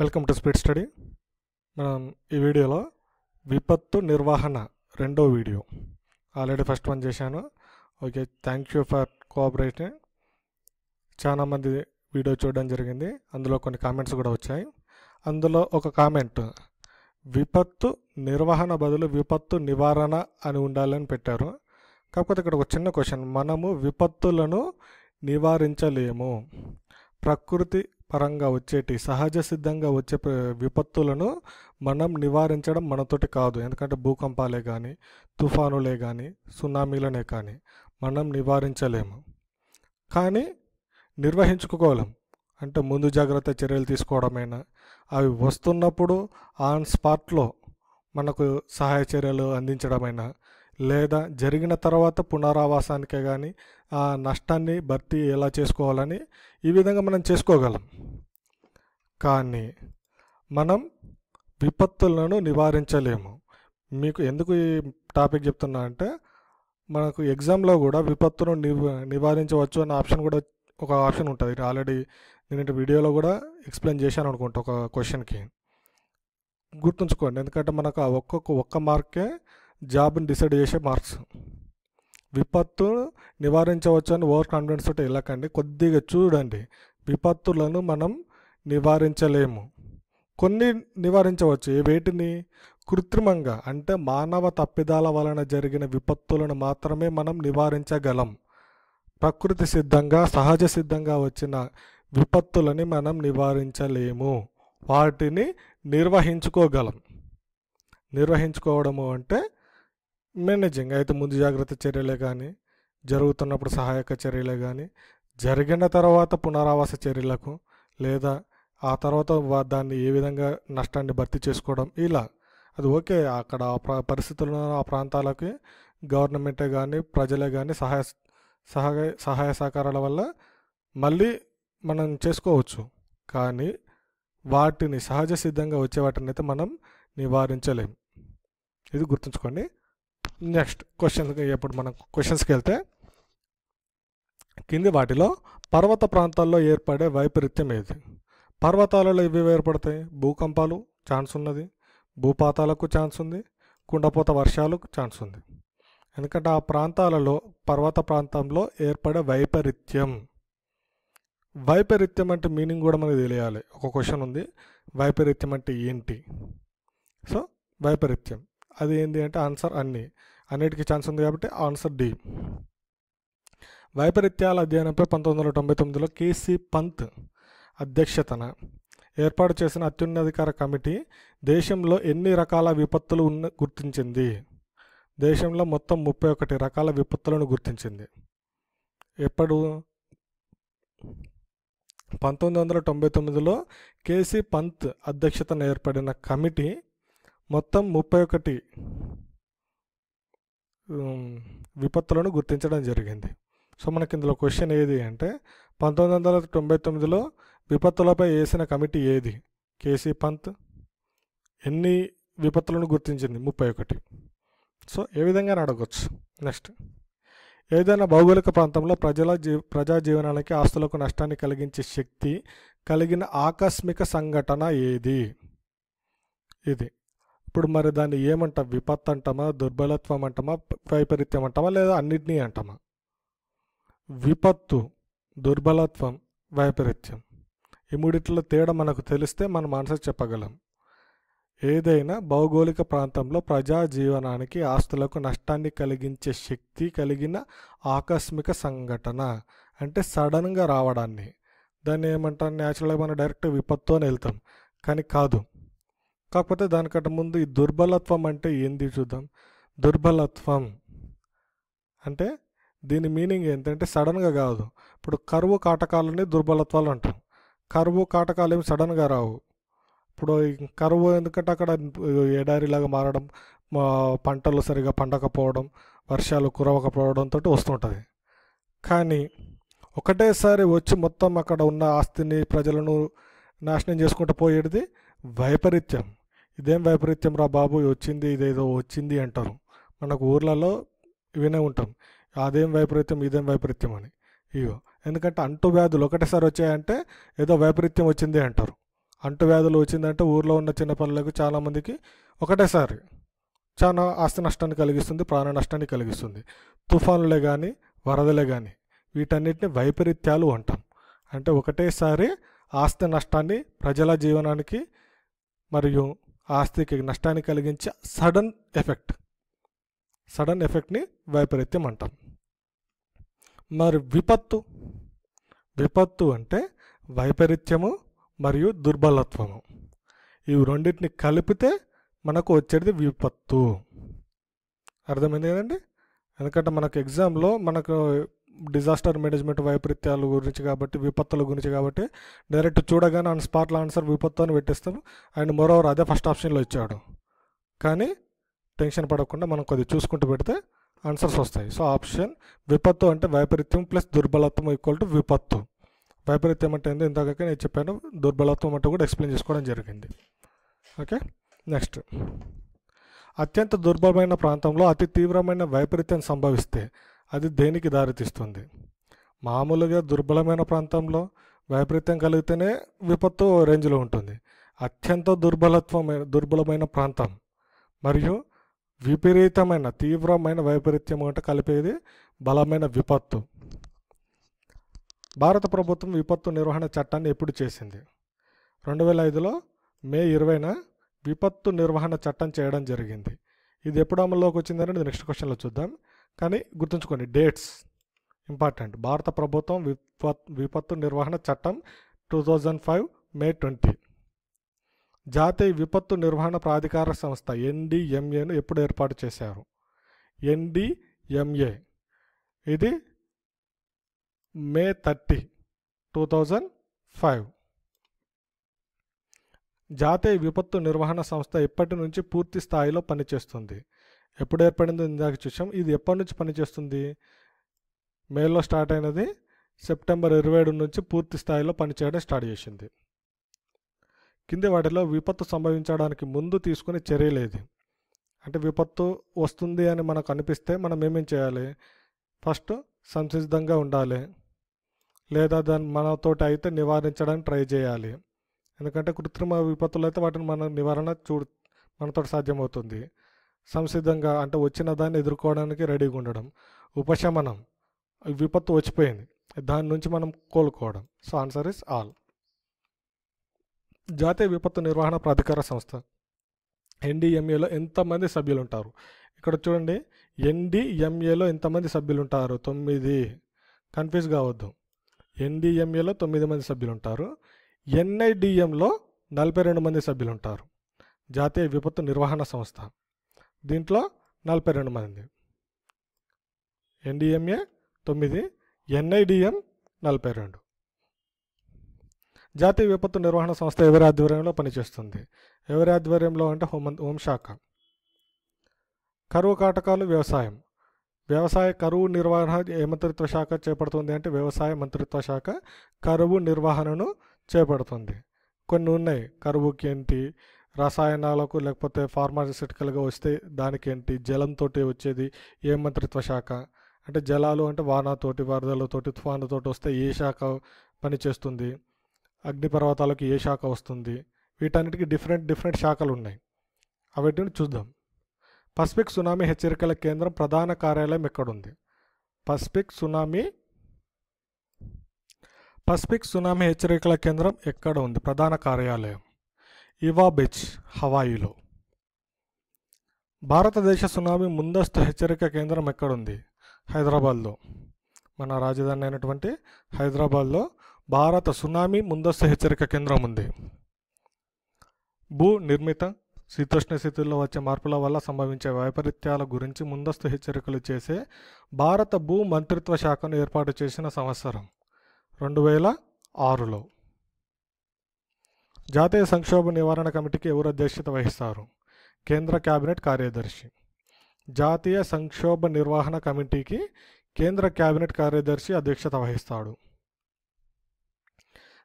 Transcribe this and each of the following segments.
Welcome to speed study. మనం ఈ వీడియోలో విపత్తు నిర్వహణ రెండో వీడియో. ఆల్రెడీ ఫస్ట్ వన్ చేశాను. Okay thank you for cooperation చాలామంది వీడియో చూడడం జరిగింది. అందులో కొన్ని కామెంట్స్ కూడా వచ్చాయి. అందులో ఒక కామెంట్ విపత్తు నిర్వహణ బదులు విపత్తు నివారణ అని ఉండాలని పెట్టారు. కాకపోతే ఇక్కడ ఒక చిన్న క్వశ్చన్ మనము విపత్తులను నివారించలేము. ప్రకృతి పరంగా వచ్చేటి సహజ సిద్ధంగా వచ్చే విపత్తులను మనం నివారించడం మనతోటి కాదు. ఎందుకంటే భూకంపాలే కానీ తుఫానులే కానీ సునామీలనే కానీ మనం నివారించలేము. కానీ నిర్వహించుకోగలం. అంటే ముందు జాగ్రత్త చర్యలు తీసుకోవడమైనా అవి వస్తున్నప్పుడు ఆన్ స్పాట్లో మనకు సహాయ చర్యలు అందించడమైనా లేదా జరిగిన తర్వాత పునరావాసానికే కానీ ఆ నష్టాన్ని భర్తీ ఎలా చేసుకోవాలని ఈ విధంగా మనం చేసుకోగలం. కానీ మనం విపత్తులను నివారించలేము. మీకు ఎందుకు ఈ టాపిక్ చెప్తున్నా అంటే మనకు ఎగ్జామ్లో కూడా విపత్తును నివ నివారించవచ్చు అనే ఆప్షన్ కూడా ఒక ఆప్షన్ ఉంటుంది. ఆల్రెడీ నేను వీడియోలో కూడా ఎక్స్ప్లెయిన్ చేశాను అనుకుంటా ఒక క్వశ్చన్కి. గుర్తుంచుకోండి. ఎందుకంటే మనకు ఆ ఒక్కొక్క ఒక్క మార్కే జాబ్ని డిసైడ్ చేసే మార్క్స్. విపత్తు నివారించవచ్చు అని ఓవర్ కాన్ఫిడెన్స్ తోటి వెళ్ళకండి. కొద్దిగా చూడండి. విపత్తులను మనం నివారించలేము. కొన్ని నివారించవచ్చు. ఏ వేటిని? కృత్రిమంగా అంటే మానవ తప్పిదాల వలన జరిగిన విపత్తులను మాత్రమే మనం నివారించగలం. ప్రకృతి సిద్ధంగా సహజ సిద్ధంగా వచ్చిన విపత్తులని మనం నివారించలేము. వాటిని నిర్వహించుకోగలం. నిర్వహించుకోవడము అంటే మేనేజింగ్ అయితే ముందు జాగ్రత్త చర్యలే కానీ జరుగుతున్నప్పుడు సహాయక చర్యలే కానీ జరిగిన తర్వాత పునరావాస చర్యలకు లేదా ఆ తర్వాత వా- దాన్ని ఏ విధంగా నష్టాన్ని భర్తీ చేసుకోవడం ఇలా. అది ఓకే అక్కడ ఆ పరిస్థితుల్లో ఆ ప్రాంతాలకి గవర్నమెంటే కానీ ప్రజలే కానీ సహాయ సహాయ సహాయ సహకారాల వల్ల మళ్ళీ మనం చేసుకోవచ్చు. కానీ వాటిని సహజ సిద్ధంగా వచ్చే వాటిని అయితే మనం నివారించలేం. ఇది గుర్తుంచుకోండి. నెక్స్ట్ క్వశ్చన్ ఇప్పుడు మనం క్వశ్చన్స్కి వెళ్తే కింది వాటిలో పర్వత ప్రాంతాల్లో ఏర్పడే వైపరీత్యం ఏది? పర్వతాలలో ఇవి ఏర్పడతాయి? భూకంపాలు ఛాన్స్ ఉన్నది. భూపాతాలకు ఛాన్స్ ఉంది. కుండపోత వర్షాలకు ఛాన్స్ ఉంది. ఎందుకంటే ఆ ప్రాంతాలలో పర్వత ప్రాంతంలో ఏర్పడే వైపరీత్యం. వైపరీత్యం అంటే మీనింగ్ కూడా మనకు తెలియాలి. ఒక క్వశ్చన్ ఉంది. వైపరీత్యం అంటే ఏంటి? సో వైపరీత్యం. అది ఏంటి అంటే ఆన్సర్ అన్ని. అన్నిటికీ ఛాన్స్ ఉంది కాబట్టి ఆన్సర్ డి. వైపరీత్యాల అధ్యయనంపై పంతొమ్మిది వందల తొంభై తొమ్మిదిలో కేసీ పంత్ అధ్యక్షతన ఏర్పాటు చేసిన అత్యున్నధికార కమిటీ దేశంలో ఎన్ని రకాల విపత్తులు ఉన్న గుర్తించింది? దేశంలో మొత్తం ముప్పై ఒకటి రకాల విపత్తులను గుర్తించింది. ఎప్పుడు? పంతొమ్మిది వందల తొంభై తొమ్మిదిలో కేసీ పంత్ అధ్యక్షతన ఏర్పడిన కమిటీ మొత్తం ముప్పై ఒకటి విపత్తులను గుర్తించడం జరిగింది. సో మనకి ఇందులో క్వశ్చన్ ఏది అంటే పంతొమ్మిది వందల తొంభై తొమ్మిదిలో విపత్తులపై వేసిన కమిటీ ఏది? కేసీ పంత్ ఎన్ని విపత్తులను గుర్తించింది? ముప్పై ఒకటి. సో ఏ విధంగా అడగవచ్చు నెక్స్ట్. ఏదైనా భౌగోళిక ప్రాంతంలో ప్రజల జీ ప్రజా జీవనానికి ఆస్తులకు నష్టాన్ని కలిగించే శక్తి కలిగిన ఆకస్మిక సంఘటన ఏది? ఇది. ఇప్పుడు మరి దాన్ని ఏమంటాం? విపత్తు అంటామా? దుర్బలత్వం అంటామా? వైపరీత్యం అంటామా? లేదా అన్నిటినీ అంటామా? విపత్తు దుర్బలత్వం వైపరీత్యం ఈ మూడిట్లో తేడా మనకు తెలిస్తే మనం ఆన్సర్ చెప్పగలం. ఏదైనా భౌగోళిక ప్రాంతంలో ప్రజా జీవనానికి ఆస్తులకు నష్టాన్ని కలిగించే శక్తి కలిగిన ఆకస్మిక సంఘటన అంటే సడన్గా రావడాన్ని. దాన్ని ఏమంటాం? న్యాచురల్గా మనం డైరెక్ట్ విపత్తు అని వెళ్తాం. కానీ కాదు. కాకపోతే దానికంటే ముందు ఈ దుర్బలత్వం అంటే ఏంది చూద్దాం. దుర్బలత్వం అంటే దీని మీనింగ్ ఏంటంటే సడన్గా కాదు. ఇప్పుడు కరువు కాటకాలని దుర్బలత్వాలు అంటాం. కరువు కాటకాలు ఏమి సడన్గా రావు. ఇప్పుడు కరువు ఎందుకంటే అక్కడ ఎడారిలాగా మారడం మా పంటలు సరిగా పండకపోవడం వర్షాలు కురవకపోవడంతో వస్తుంటుంది. కానీ ఒకటేసారి వచ్చి మొత్తం అక్కడ ఉన్న ఆస్తిని ప్రజలను నాశనం చేసుకుంటూ పోయేది వైపరీత్యం. ఇదేం వైపరీత్యం రా బాబు వచ్చింది ఇదేదో వచ్చింది అంటారు. మనకు ఊర్లలో వినే ఉంటాం. అదేం వైపరీత్యం ఇదేం వైపరీత్యం అని. ఇగో ఎందుకంటే అంటు వ్యాధులు ఒకటేసారి వచ్చాయంటే ఏదో వైపరీత్యం వచ్చింది అంటారు. అంటువ్యాధులు వచ్చిందంటే ఊర్లో ఉన్న చిన్నపిల్లలకు చాలామందికి ఒకటేసారి చాలా ఆస్తి నష్టాన్ని కలిగిస్తుంది ప్రాణ నష్టాన్ని కలిగిస్తుంది. తుఫానులే కానీ వరదలే కానీ వీటన్నిటిని వైపరీత్యాలు అంటాం. అంటే ఒకటేసారి ఆస్తి నష్టాన్ని ప్రజల జీవనానికి మరియు ఆస్తికి నష్టాన్ని కలిగించే సడన్ ఎఫెక్ట్. సడన్ ఎఫెక్ట్ని వైపరీత్యం అంటాం. మరి విపత్తు? విపత్తు అంటే వైపరీత్యము మరియు దుర్బలత్వము. ఇవి రెండింటిని కలిపితే మనకు వచ్చేది విపత్తు. అర్థమైంది కదండి? ఎందుకంటే మనకు ఎగ్జామ్లో మనకు డిజాస్టర్ మేనేజ్మెంట్ వైపరీత్యాల గురించి కాబట్టి విపత్తుల గురించి కాబట్టి డైరెక్ట్ చూడగానే ఆన్ స్పాట్లో ఆన్సర్ విపత్తు అని పెట్టేస్తాం అండ్ మోరోవర్ అదే ఫస్ట్ ఆప్షన్లో ఇచ్చాడు. కానీ టెన్షన్ పడకుండా మనం కొద్దిగా చూసుకుంటూ పెడితే ఆన్సర్స్ వస్తాయి. సో ఆప్షన్ విపత్తు అంటే వైపరీత్యం ప్లస్ దుర్బలత్వం ఈక్వల్ టు విపత్తు. వైపరీత్యం అంటే ఏందో? ఇందాక నేను చెప్పాను దుర్బలత్వం అంటే కూడా ఎక్స్ప్లెయిన్ చేసుకోవడం జరిగింది. ఓకే నెక్స్ట్ అత్యంత దుర్బలమైన ప్రాంతంలో అతి తీవ్రమైన వైపరీత్యం సంభవిస్తే అది దేనికి దారితీస్తుంది? మామూలుగా దుర్బలమైన ప్రాంతంలో వైపరీత్యం కలిగితేనే విపత్తు రేంజ్లో ఉంటుంది. అత్యంత దుర్బలత్వమైన దుర్బలమైన ప్రాంతం. మరియు విపరీతమైన తీవ్రమైన వైపరీత్యం అంటే కలిపేది బలమైన విపత్తు. భారత ప్రభుత్వం విపత్తు నిర్వహణ చట్టాన్ని ఎప్పుడు చేసింది? రెండు వేల ఐదులో మే ఇరవైన విపత్తు నిర్వహణ చట్టం చేయడం జరిగింది. ఇది ఎప్పుడు అమల్లోకి వచ్చిందని నెక్స్ట్ క్వశ్చన్లో చూద్దాం. కానీ గుర్తుంచుకోండి డేట్స్ ఇంపార్టెంట్ భారత ప్రభుత్వం విపత్ విపత్తు నిర్వహణ చట్టం two thousand five May twenty జాతీయ విపత్తు నిర్వహణ ప్రాధికార సంస్థ ఎన్డిఎంఏను ఎప్పుడు ఏర్పాటు చేశారు? ఎన్డిఎంఏ ఇది May thirty two thousand five జాతీయ విపత్తు నిర్వహణ సంస్థ ఎప్పటి నుంచి పూర్తి స్థాయిలో పనిచేస్తుంది? ఎప్పుడు ఏర్పడిందో ఇందాక చూసాం. ఇది ఎప్పటి నుంచి పనిచేస్తుంది? మేలో స్టార్ట్ అయినది సెప్టెంబర్ ఇరవై ఏడు నుంచి పూర్తి స్థాయిలో పనిచేయడం స్టార్ట్ చేసింది. కింది వాటిలో విపత్తు సంభవించడానికి ముందు తీసుకునే చర్యలేది అంటే విపత్తు వస్తుంది అని మనకు అనిపిస్తే మనం ఏమేం చేయాలి? ఫస్ట్ సంసిద్ధంగా ఉండాలి. లేదా దాన్ని మనతోటి అయితే నివారించడానికి ట్రై చేయాలి. ఎందుకంటే కృత్రిమ విపత్తులు అయితే వాటిని మన నివారణ చూ మనతో సాధ్యమవుతుంది. సంసిద్ధంగా అంటే వచ్చిన దాన్ని ఎదుర్కోవడానికి రెడీగా ఉండడం ఉపశమనం విపత్తు వచ్చిపోయింది. దాని నుంచి మనం కోలుకోవడం. సో ఆన్సర్ ఇస్ ఆల్ జాతీయ విపత్తు నిర్వహణ ప్రాధికార సంస్థ ఎన్డిఎంఏలో ఎంతమంది సభ్యులు ఉంటారు ఇక్కడ చూడండి ఎన్డిఎంఏలో ఎంతమంది సభ్యులు ఉంటారు తొమ్మిది. కన్ఫ్యూజ్ కావద్దు. ఎన్డీఎంఏలో తొమ్మిది మంది సభ్యులు ఉంటారు ఎన్ఐడిఎంలో నలభై రెండు మంది సభ్యులు ఉంటారు జాతీయ విపత్తు నిర్వహణ సంస్థ. దీంట్లో నలభై రెండు మంది. ఎన్డిఎంఏ తొమ్మిది ఎన్ఐడిఎం నలభై రెండు. జాతీయ విపత్తు నిర్వహణ సంస్థ ఎవరి ఆధ్వర్యంలో పనిచేస్తుంది? ఎవరి ఆధ్వర్యంలో అంటే హోమ హోంశాఖ. కరువు కాటకాలు వ్యవసాయం. వ్యవసాయ కరువు నిర్వహణ ఏ మంత్రిత్వ శాఖ చేపడుతుంది అంటే వ్యవసాయ మంత్రిత్వ శాఖ కరువు నిర్వహణను చేపడుతుంది. కొన్ని ఉన్నాయి. కరువుకి ఏంటి రసాయనాలకు లేకపోతే ఫార్మాసిటికల్గా వస్తే దానికేంటి? జలంతో వచ్చేది ఏ మంత్రిత్వ శాఖ? అంటే జలాలు అంటే వానతోటి వరదలతోటి తుఫానుతోటి వస్తే ఏ శాఖ పనిచేస్తుంది? అగ్నిపర్వతాలకు ఏ శాఖ వస్తుంది? వీటన్నిటికీ డిఫరెంట్ డిఫరెంట్ శాఖలు ఉన్నాయి అవిటిని చూద్దాం. పసిఫిక్ సునామీ హెచ్చరికల కేంద్రం ప్రధాన కార్యాలయం ఎక్కడుంది? పసిఫిక్ సునామీ పసిఫిక్ సునామీ హెచ్చరికల కేంద్రం ఎక్కడ ఉంది? ప్రధాన కార్యాలయం. ఇవా బీచ్ హవాయిలో. భారతదేశ సునామీ ముందస్తు హెచ్చరిక కేంద్రం ఎక్కడుంది? హైదరాబాద్లో. మన రాజధాని అయినటువంటి హైదరాబాద్లో భారత సునామీ ముందస్తు హెచ్చరిక కేంద్రం ఉంది. భూ నిర్మిత శీతోష్ణ స్థితుల్లో వచ్చే మార్పుల వల్ల సంభవించే వైపరీత్యాల గురించి ముందస్తు హెచ్చరికలు చేసే భారత భూ మంత్రిత్వ శాఖను ఏర్పాటు చేసిన సంవత్సరం రెండు వేల ఆరులో. జాతీయ సంక్షోభ నివారణ కమిటీకి ఎవరు అధ్యక్షత వహిస్తారు? కేంద్ర కేబినెట్ కార్యదర్శి. జాతీయ సంక్షోభ నిర్వహణ కమిటీకి కేంద్ర కేబినెట్ కార్యదర్శి అధ్యక్షత వహిస్తాడు.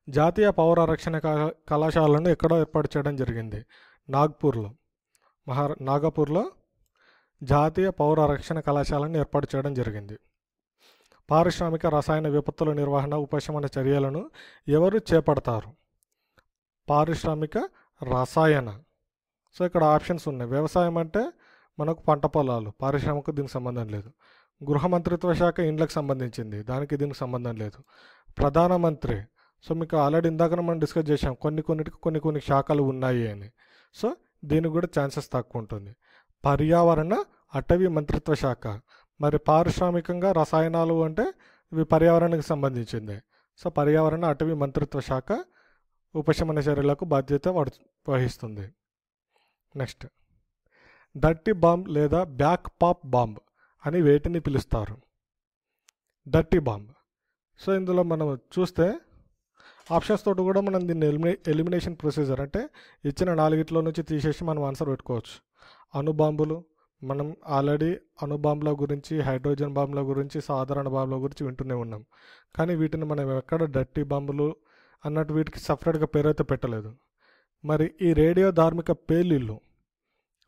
జాతీయ పౌర రక్షణ కళాశాలను ఎక్కడో ఏర్పాటు చేయడం జరిగింది? నాగ్పూర్లో. మహా నాగపూర్లో జాతీయ పౌర రక్షణ కళాశాలను ఏర్పాటు చేయడం జరిగింది. పారిశ్రామిక రసాయన విపత్తుల నిర్వహణ ఉపశమన చర్యలను ఎవరు చేపడతారు? పారిశ్రామిక రసాయన. సో ఇక్కడ ఆప్షన్స్ ఉన్నాయి. వ్యవసాయం అంటే మనకు పంట పొలాలు. పారిశ్రామిక దీనికి సంబంధం లేదు. గృహ మంత్రిత్వ శాఖ ఇండ్లకు సంబంధించింది. దానికి దీనికి సంబంధం లేదు. ప్రధానమంత్రి సో మీకు ఆల్రెడీ ఇందాక మనం డిస్కస్ చేసాం కొన్ని కొన్నిటికి కొన్ని కొన్ని శాఖలు ఉన్నాయి అని. సో దీనికి కూడా ఛాన్సెస్ తక్కువ ఉంటుంది. పర్యావరణ అటవీ మంత్రిత్వ శాఖ. మరి పారిశ్రామికంగా రసాయనాలు అంటే ఇవి పర్యావరణానికి సంబంధించింది. సో పర్యావరణ అటవీ మంత్రిత్వ శాఖ ఉపశమన చర్యలకు బాధ్యత వహిస్తుంది. నెక్స్ట్. డర్టీ బాంబ్ లేదా బ్యాక్ పాప్ బాంబ్ అని వేటిని పిలుస్తారు? Dirty bomb. సో ఇందులో మనం చూస్తే ఆప్షన్స్ తోటి కూడా మనం దీన్ని ఎలిమినే ఎలిమినేషన్ ప్రొసీజర్ అంటే ఇచ్చిన నాలుగిట్లో నుంచి తీసేసి మనం ఆన్సర్ పెట్టుకోవచ్చు. అణుబాంబులు మనం ఆల్రెడీ అణుబాంబుల గురించి హైడ్రోజన్ బాంబుల గురించి సాధారణ బాంబుల గురించి వింటూనే ఉన్నాం. కానీ వీటిని మనం ఎక్కడ డర్టీ బాంబులు అన్నట్టు వీటికి సపరేట్గా పేరు అయితే పెట్టలేదు. మరి ఈ రేడియో ధార్మిక పేలిళ్ళు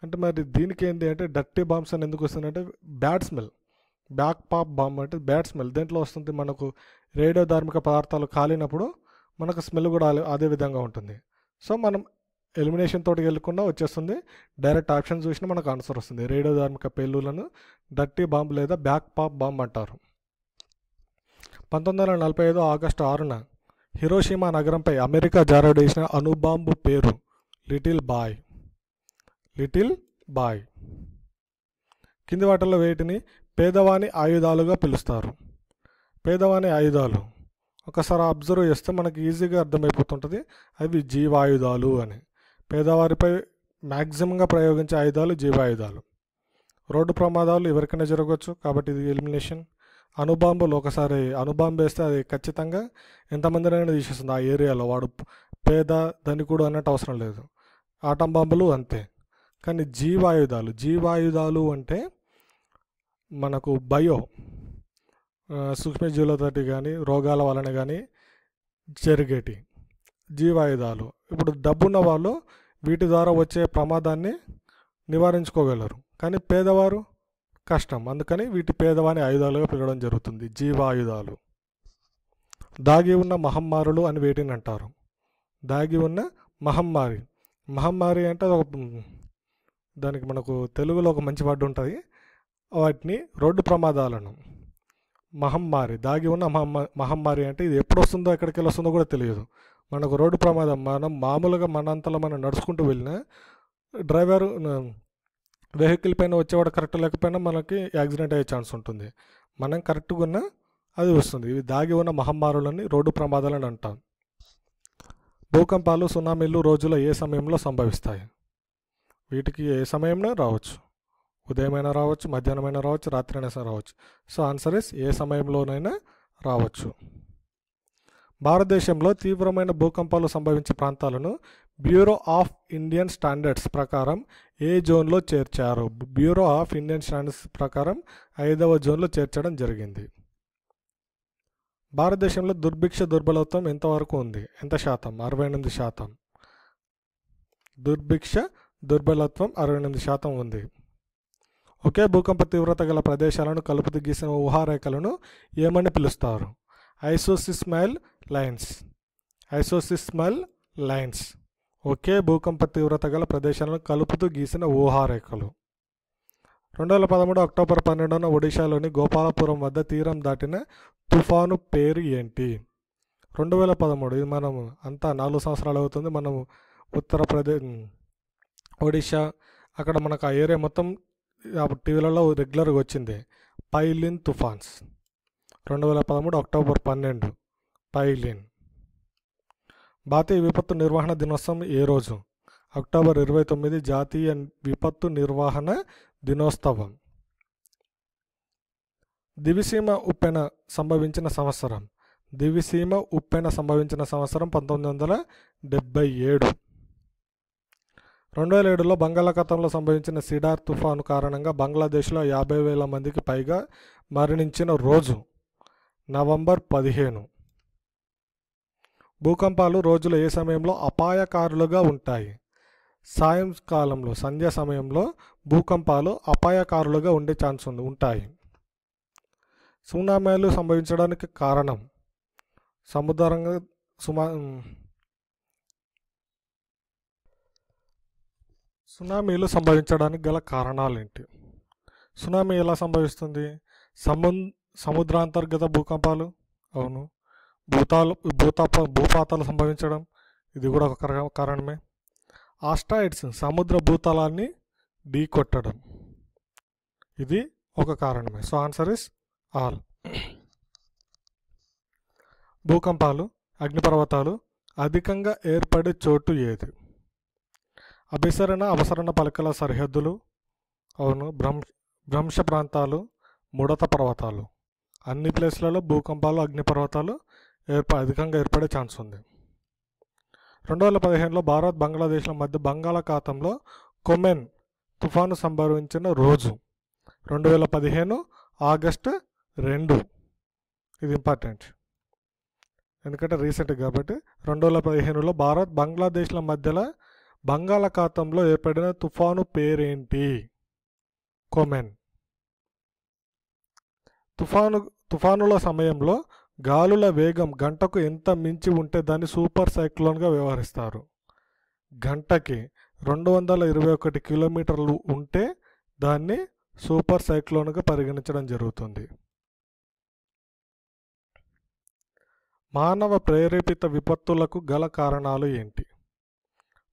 అంటే మరి దీనికి ఏంటి అంటే డర్టీ బాంబ్స్ అని ఎందుకు వస్తుందంటే bad smell. Back pop bomb అంటే బ్యాడ్ స్మెల్. దేంట్లో వస్తుంది? మనకు రేడియో ధార్మిక పదార్థాలు కాలినప్పుడు మనకు స్మెల్ కూడా అదే- అదే విధంగా ఉంటుంది. సో మనం ఎలిమినేషన్ తోటి వెళ్ళకుండా వచ్చేస్తుంది. డైరెక్ట్ ఆప్షన్ చూసినా మనకు ఆన్సర్ వస్తుంది. రేడియో ధార్మిక పేలులను డర్టీ బాంబ్ లేదా బ్యాక్ పాప్ బాంబ్ అంటారు. పంతొమ్మిది వందల నలభై ఐదు ఆగస్టు ఆరున హిరోషిమా నగరంపై అమెరికా జారడేసిన అణుబాంబు పేరు. Little boy. Little boy. కింది వాటిలో వేటిని పేదవాని ఆయుధాలుగా పిలుస్తారు. పేదవాని ఆయుధాలు. ఒకసారి అబ్జర్వ్ చేస్తే మనకి ఈజీగా అర్థమైపోతుంటుంది అవి జీవాయుధాలు అని. పేదవారిపై మ్యాక్సిమంగా ప్రయోగించే ఆయుధాలు జీవాయుధాలు. రోడ్డు ప్రమాదాలు ఎవరికైనా జరగవచ్చు కాబట్టి ఇది ఎలిమినేషన్. అణుబాంబులు ఒకసారి అణుబాంబు వేస్తే అది ఖచ్చితంగా ఎంతమందినైనా తీసేస్తుంది ఆ ఏరియాలో. వాడు పేద ధనికుడు అన్నట్టు అవసరం లేదు. ఆటం బాంబులు అంతే. కానీ జీవాయుధాలు జీవాయుధాలు అంటే మనకు బయో సూక్ష్మజీవులతోటి కానీ రోగాల వలన కానీ జరిగేటి జీవాయుధాలు. ఇప్పుడు డబ్బున్న వాళ్ళు వీటి ద్వారా వచ్చే ప్రమాదాన్ని నివారించుకోగలరు. కానీ పేదవారు? కష్టం. అందుకని వీటి పేదవాని ఆయుధాలుగా పిలవడం జరుగుతుంది. జీవాయుధాలు. దాగి ఉన్న మహమ్మారులు అని వేటిని అంటారు. దాగి ఉన్న మహమ్మారి. మహమ్మారి అంటే అది ఒక దానికి మనకు తెలుగులో ఒక మంచి వర్డ్ ఉంటుంది. వాటిని రోడ్డు ప్రమాదాలను. మహమ్మారి. దాగి ఉన్న మహమ్మ మహమ్మారి అంటే ఇది ఎప్పుడు వస్తుందో ఎక్కడికి వెళ్ళి వస్తుందో కూడా తెలియదు. మనకు రోడ్డు ప్రమాదం. మనం మామూలుగా మనంతలో మనం నడుచుకుంటూ వెళ్ళినా డ్రైవర్ వెహికల్ పైన వచ్చేవాడు కరెక్ట్ లేకపోయినా మనకి యాక్సిడెంట్ అయ్యే ఛాన్స్ ఉంటుంది. మనం కరెక్ట్గా ఉన్నా అది వస్తుంది. ఇవి దాగి ఉన్న మహమ్మారులని రోడ్డు ప్రమాదాలని అంటాం. భూకంపాలు సునామీలు రోజులో ఏ సమయంలో సంభవిస్తాయి? వీటికి ఏ సమయంలో రావచ్చు? ఉదయమైనా రావచ్చు మధ్యాహ్నమైనా రావచ్చు రాత్రి అయినా రావచ్చు. సో ఆన్సర్ ఇస్ ఏ సమయంలోనైనా రావచ్చు. భారతదేశంలో తీవ్రమైన భూకంపాలు సంభవించే ప్రాంతాలను బ్యూరో ఆఫ్ ఇండియన్ స్టాండర్డ్స్ ప్రకారం ఏ జోన్లో చేర్చారు? బ్యూరో ఆఫ్ ఇండియన్ స్టాండర్డ్స్ ప్రకారం ఐదవ జోన్లో చేర్చడం జరిగింది. భారతదేశంలో దుర్భిక్ష దుర్బలత్వం ఎంతవరకు ఉంది? ఎంత శాతం? అరవై ఎనిమిది శాతం. దుర్భిక్ష దుర్బలత్వం అరవై ఎనిమిది శాతం ఉంది. ఒకే భూకంప తీవ్రత గల ప్రదేశాలను కలుపుతూ గీసిన ఊహారేఖలను ఏమని పిలుస్తారు? ఐసోసిస్మైల్ లైన్స్. ఐసోసిస్మైల్ లైన్స్. ఒకే భూకంప తీవ్రత గల ప్రదేశాలను కలుపుతూ గీసిన ఊహారేఖలు. రెండు వేల పదమూడు అక్టోబర్ పన్నెండున ఒడిశాలోని గోపాలపురం వద్ద తీరం దాటిన తుఫాను పేరు ఏంటి? రెండు వేల పదమూడు ఇది మనము అంతా నాలుగు సంవత్సరాలు అవుతుంది మనము ఉత్తరప్రదేశ్ ఒడిశా అక్కడ మనకు ఆ ఏరియా మొత్తం అప్పుడు టీవీలలో రెగ్యులర్గా వచ్చింది. పైలిన్ తుఫాన్స్. రెండు వేల పదమూడు అక్టోబర్ పన్నెండు. పైలిన్. జాతీయ విపత్తు నిర్వహణ దినోత్సవం ఏ రోజు? అక్టోబర్ ఇరవై తొమ్మిది జాతీయ విపత్తు నిర్వహణ దినోత్సవం. దివిసీమ ఉప్పెన సంభవించిన సంవత్సరం. దివిసీమ ఉప్పెన సంభవించిన సంవత్సరం పంతొమ్మిది వందల డెబ్బై ఏడు. రెండు వేల ఏడులో బంగాళాఖాతంలో సంభవించిన సిడార్ తుఫాను కారణంగా బంగ్లాదేశ్లో యాభై వేల మందికి పైగా మరణించిన రోజు నవంబర్ పదిహేను. భూకంపాలు రోజులో ఏ సమయంలో అపాయకారులుగా ఉంటాయి? సాయంకాలంలో సంధ్య సమయంలో భూకంపాలు అపాయకారులుగా ఉండే ఛాన్స్ ఉంది ఉంటాయి. సునామీలు సంభవించడానికి కారణం? సముద్రంగా సుమా సునామీలు సంభవించడానికి గల కారణాలు ఏంటి సునామీ ఎలా సంభవిస్తుంది? సము సముద్రాంతర్గత భూకంపాలు? అవును. భూతాలు భూతాప భూపాతాలు సంభవించడం ఇది కూడా ఒక కారణమే. ఆస్టాయిడ్స్ సముద్ర భూతలాన్ని ఢీ కొట్టడం ఇది ఒక కారణమే. So answer is all. భూకంపాలు అగ్నిపర్వతాలు అధికంగా ఏర్పడే చోటు ఏది? అభిసరణ అవసరణ పలకల సరిహద్దులు అవును భ్రం భ్రంశ ప్రాంతాలు ముడత పర్వతాలు. అన్ని ప్లేస్లలో భూకంపాలు అగ్నిపర్వతాలు ఏర్ప అధికంగా ఏర్పడే ఛాన్స్ ఉంది. రెండు వేల పదిహేనులో భారత్ బంగ్లాదేశ్ల మధ్య బంగాళాఖాతంలో కొమెన్ తుఫాను సంభవించిన రోజు. రెండు వేల పదిహేను ఆగస్టు రెండు. ఇది ఇంపార్టెంట్. ఎందుకంటే రీసెంట్ కాబట్టి రెండు వేల పదిహేనులో భారత్ బంగ్లాదేశ్ల మధ్యలో బంగాళాఖాతంలో ఏర్పడిన తుఫాను పేరేంటి? కొమెన్. తుఫాను తుఫానుల సమయంలో గాలుల వేగం గంటకు ఎంత మించి ఉంటే దాన్ని సూపర్ సైక్లోన్గా వ్యవహరిస్తారు. గంటకి రెండు వందల ఇరవై ఒకటి కిలోమీటర్లు ఉంటే దాన్ని సూపర్ సైక్లోన్గా పరిగణించడం జరుగుతుంది. మానవ ప్రేరేపిత విపత్తులకు గల కారణాలు ఏంటి?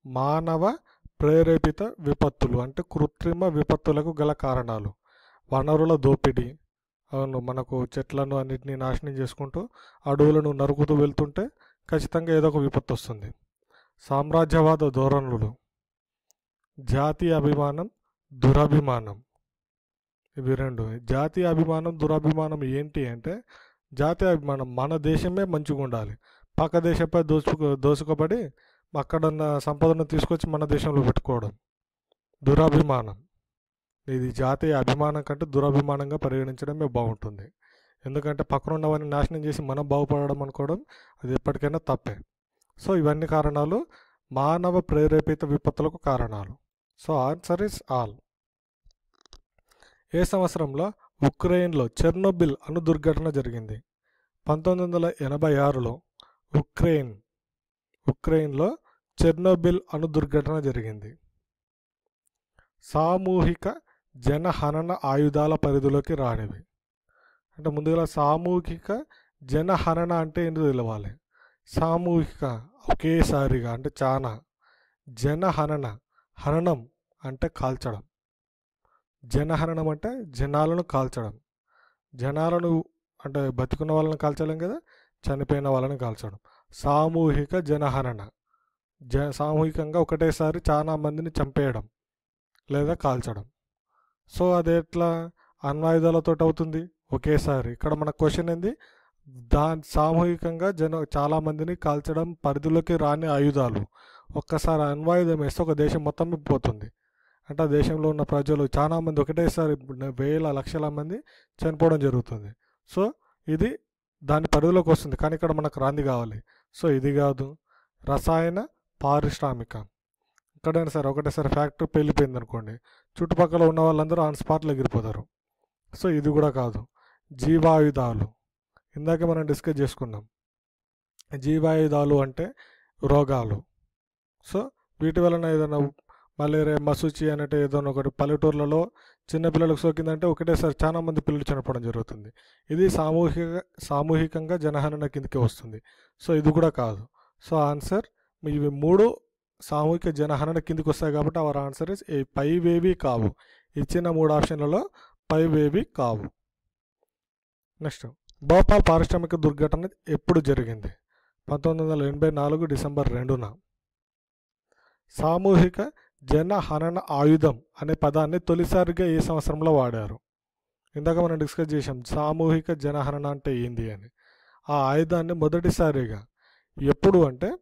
మానవ ప్రేరేపిత విపత్తులు అంటే కృత్రిమ విపత్తులకు గల కారణాలు. వనరుల దోపిడీ అవును మనకు చెట్లను అన్నిటినీ నాశనం చేసుకుంటూ అడవులను నరుకుతూ వెళ్తుంటే ఖచ్చితంగా ఏదో ఒక విపత్తు వస్తుంది. సామ్రాజ్యవాద ధోరణులు. జాతీయ అభిమానం దురభిమానం. ఇవి రెండు. జాతీయ అభిమానం దురభిమానం ఏంటి అంటే జాతీయ అభిమానం మన దేశమే మంచిగా ఉండాలి. పక్క దేశంపై దోచుకు దోసుకబడి అక్కడున్న సంపదను తీసుకొచ్చి మన దేశంలో పెట్టుకోవడం. దురభిమానం. ఇది జాతీయ అభిమానం కంటే దురభిమానంగా పరిగణించడమే బాగుంటుంది. ఎందుకంటే పక్కన ఉన్నవన్నీ నాశనం చేసి మనం బాగుపడడం అనుకోవడం అది ఎప్పటికైనా తప్పే. సో ఇవన్నీ కారణాలు మానవ ప్రేరేపిత విపత్తులకు కారణాలు. So answer is all. ఏ సంవత్సరంలో ఉక్రెయిన్లో చెర్నోబిల్ అణు దుర్ఘటన జరిగింది? పంతొమ్మిది వందల ఎనభై ఆరులో ఉక్రెయిన్ ఉక్రెయిన్లో చెర్నోబిల్ అణు దుర్ఘటన జరిగింది. సామూహిక జనహనన ఆయుధాల పరిధిలోకి రానివి. అంటే ముందుగా సామూహిక జనహనన అంటే ఏంటో తెలవాలి. సామూహిక ఒకేసారిగా అంటే చాలా జనహనన హననం అంటే కాల్చడం. జనహననం అంటే జనాలను కాల్చడం. జనాలను అంటే బతుకున్న వాళ్ళని కాల్చలేం కదా చనిపోయిన వాళ్ళని కాల్చడం. సామూహిక జనహనన. జ సామూహికంగా ఒకటేసారి చాలా మందిని చంపేయడం లేదా కాల్చడం. సో అది ఎట్లా? అణ్వాయుధాలతో అవుతుంది ఒకేసారి. ఇక్కడ మన క్వశ్చన్ ఏంది? దాని సామూహికంగా జన చాలామందిని కాల్చడం పరిధిలోకి రాని ఆయుధాలు. ఒక్కసారి అణ్వాయుధం వేస్తే ఒక దేశం మొత్తం పోతుంది అంటే ఆ దేశంలో ఉన్న ప్రజలు చాలామంది ఒకటేసారి వేల లక్షల మంది చనిపోవడం జరుగుతుంది. సో ఇది దాని పరిధిలోకి వస్తుంది. కానీ ఇక్కడ మనకు రాంది కావాలి. సో ఇది కాదు. రసాయన పారిశ్రామిక. ఎక్కడైనా సరే ఒకటేసారి ఫ్యాక్టరీ పేలిపోయింది అనుకోండి చుట్టుపక్కల ఉన్న వాళ్ళందరూ ఆన్ స్పాట్లో ఎగిరిపోతారు. సో ఇది కూడా కాదు. జీవాయుధాలు. ఇందాకే మనం డిస్కస్ చేసుకున్నాం. జీవాయుధాలు అంటే రోగాలు. సో వీటి వలన ఏదైనా మలేరియా మసూచి అనేటి ఏదైనా ఒకటి పల్లెటూర్లలో చిన్నపిల్లలకు సోకిందంటే ఒకటేసారి చాలా మంది పిల్లలు చనిపోవడం జరుగుతుంది. ఇది సామూహిక సామూహికంగా జనహరణ కిందకి వస్తుంది. సో ఇది కూడా కాదు. సో ఆన్సర్ ఇవి మూడు సామూహిక జనహనన కిందికి వస్తాయి కాబట్టి అవర్ ఆన్సర్ ఇస్ ఏ పైవేవి కావు. ఇచ్చిన మూడు ఆప్షన్లలో పైవేవి కావు. నెక్స్ట్ భోపాల్ పారిశ్రామిక దుర్ఘటన ఎప్పుడు జరిగింది? పంతొమ్మిది వందల ఎనభై నాలుగు డిసెంబర్ రెండున. సామూహిక జనహనన ఆయుధం అనే పదాన్ని తొలిసారిగా ఏ సంవత్సరంలో వాడారు? ఇందాక మనం డిస్కస్ చేసాం సామూహిక జనహనన అంటే ఏంది అని. ఆ ఆయుధాన్ని మొదటిసారిగా ఎప్పుడు అంటే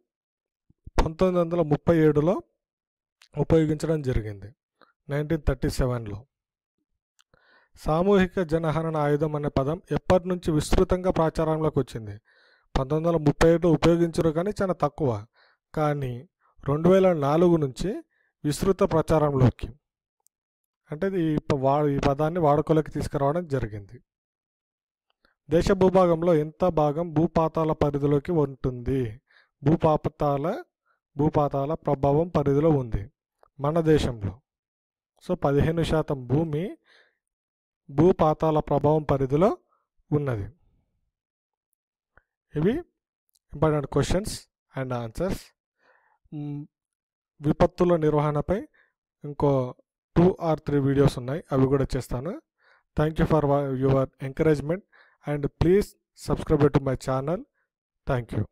పంతొమ్మిది వందల ముప్పై ఏడులో ఉపయోగించడం జరిగింది నైన్టీన్ థర్టీ సెవెన్లో. సామూహిక జనహరణ ఆయుధం అనే పదం ఎప్పటి నుంచి విస్తృతంగా ప్రాచారంలోకి వచ్చింది? పంతొమ్మిది వందల ముప్పై ఏడులో ఉపయోగించరు కానీ చాలా తక్కువ. కానీ రెండు వేల నాలుగు నుంచి విస్తృత ప్రచారంలోకి. అంటే ఈ ప- వా ఈ పదాన్ని వాడుకలోకి తీసుకురావడం జరిగింది. దేశ భూభాగంలో ఎంత భాగం భూపాతాల పరిధిలోకి ఉంటుంది? భూపాతాల భూపాతాల ప్రభావం పరిధిలో ఉంది. మన దేశంలో. సో పదిహేను శాతం భూమి భూపాతాల ప్రభావం పరిధిలో ఉన్నది. ఇవి ఇంపార్టెంట్ క్వశ్చన్స్ అండ్ ఆన్సర్స్. విపత్తుల నిర్వహణపై ఇంకో టూ ఆర్ త్రీ వీడియోస్ ఉన్నాయి. అవి కూడా చేస్తాను. Thank you for your encouragement and please subscribe to my channel thank you